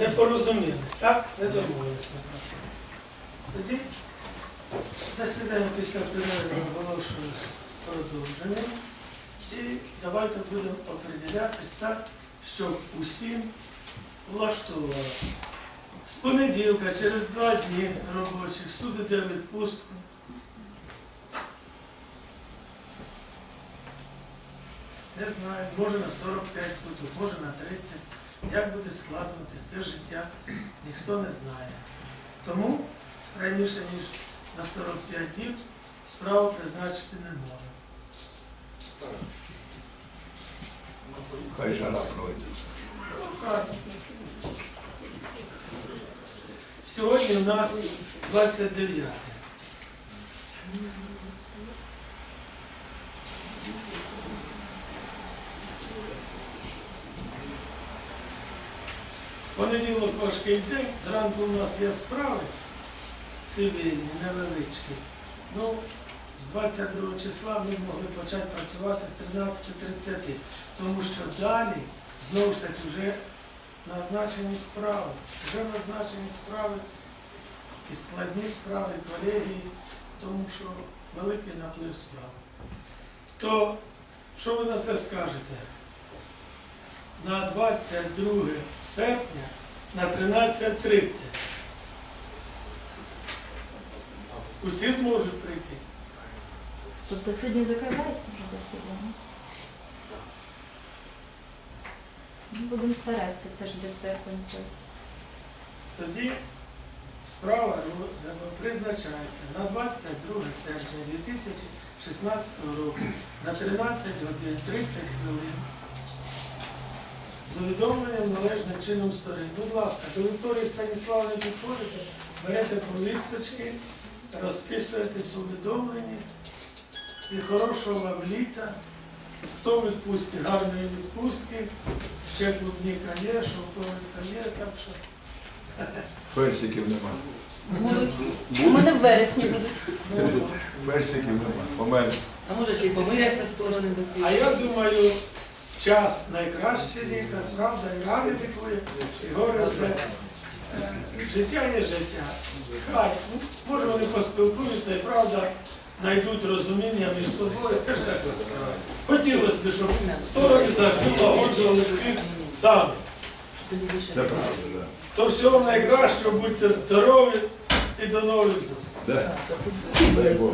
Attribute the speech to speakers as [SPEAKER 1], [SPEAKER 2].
[SPEAKER 1] Не порозумілись, так? Не домовились. Тоді засідання після перерви оголошую продовженим. І давайте будемо определятись так, щоб усім влаштувало. З понеділка, через два дні робочих, суд іде відпустку. Не знаю, може на 45 суток, може на 30. Як буде складуватись це життя, ніхто не знає. Тому раніше, ніж на 45 днів, справу призначити не може.
[SPEAKER 2] Хай жара пройде.
[SPEAKER 1] Сьогодні у нас 29. Понеділок важкий день, зранку у нас є справи цивільні, невеличкі. Ну, з 22 числа ми могли почати працювати з 13.30, тому що далі знову ж таки вже назначені справи. Вже назначені справи і складні справи, колегії, тому що великий наплив справ. То що ви на це скажете? На 22 серпня на 13.30. Усі зможуть прийти.
[SPEAKER 3] Тобто сьогодні закривається вже засідання? Ну, Будемо старатися, це ж де серпень.
[SPEAKER 1] Тоді справа призначається на 22 серпня 2016 року на 13 годин 30 хвилин з належним чином сторін. Будь ласка, до Вікторії Станіславни підходите, берете повісточки, розписуєтесь у повідомленні і хорошого вам літа. Хто в відпустці, гарної відпустки, ще клубніка є, шовковиця є, так що.
[SPEAKER 2] Персиків нема.
[SPEAKER 4] Будуть. У мене в вересні будуть.
[SPEAKER 2] Персиків нема. Помер.
[SPEAKER 4] А може ще й помиряться сторони за ці.
[SPEAKER 1] А я думаю, час найкращий лікар, правда, і рани лікує, і горе все. Е, Життя є життя. Хай, може вони поспілкуються і правда знайдуть розуміння між собою. Це ж така справа. Хотілося б, щоб сторони завжди погоджували спів самі.
[SPEAKER 2] Це правда, так.
[SPEAKER 1] То всього найкращого, будьте здорові і до нових зустрічей.
[SPEAKER 2] Да. Дай Бог.